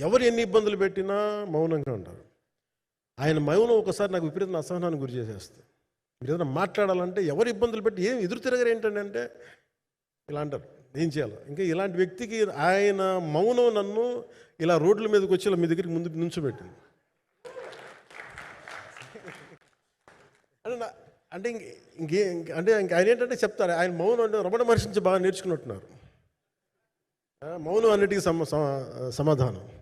ఎవరు ఎన్ని ఇబ్బందులు పెట్టినా మౌనంగా ఉంటారు ఆయన మౌనం ఒకసారి నాకు విపరీతమైన అసహనాన్ని గురి చేసేస్తుంది. మీరు ఏదైనా మాట్లాడాలంటే ఎవరు ఇబ్బందులు పెట్టి ఏం ఎదురు తిరగరు ఏంటంటే అంటే ఇలా అంటారు ఏం చేయాలి. ఇంకా ఇలాంటి వ్యక్తికి ఆయన మౌనం నన్ను ఇలా రోడ్ల మీదకి వచ్చి ఇలా మీ దగ్గరికి ముందు నుంచోబెట్టింది. అంటే అంటే ఇంక ఇంకే ఇంక- అంటే ఇంక ఆయన ఏంటంటే చెప్తారు ఆయన మౌనం అంటే రమణ మహర్షి నుంచి బాగా నేర్చుకున్నట్టున్నారు. మౌనం అన్నిటికీ సమ- సమాధానం.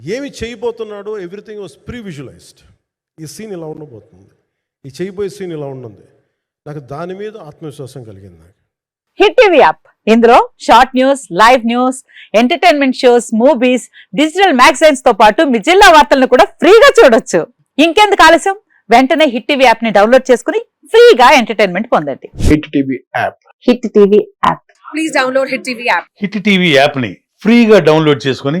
ఏమి చేయబోతున్నాడో ఎవ్రీథింగ్ వాజ్ ప్రీ విజువలైజ్డ్ ఈ సీన్ ఇలా ఉండబోతుంది. ఈ చేయబోయే సీన్ ఇలా ఉన్నది నాకు దాని మీద ఆత్మవిశ్వాసం కలిగింది నాకు. హిట్ టీవీ యాప్ ఇందులో short news live news entertainment shows movies digital మ్యాగజైన్స్తో పాటు మీ జిల్లా వార్తలను కూడా ఫ్రీగా చూడొచ్చు. ఇంకెందుకు ఆలస్యం? వెంటనే హిట్ టీవీ యాప్ని డౌన్లోడ్ చేసుకుని ఫ్రీగా ఎంటర్టైన్మెంట్ పొందండి. Hit TV app Hit TV app please download Hit TV app. Hit TV యాప్ని ఫ్రీగా డౌన్లోడ్ చేసుకొని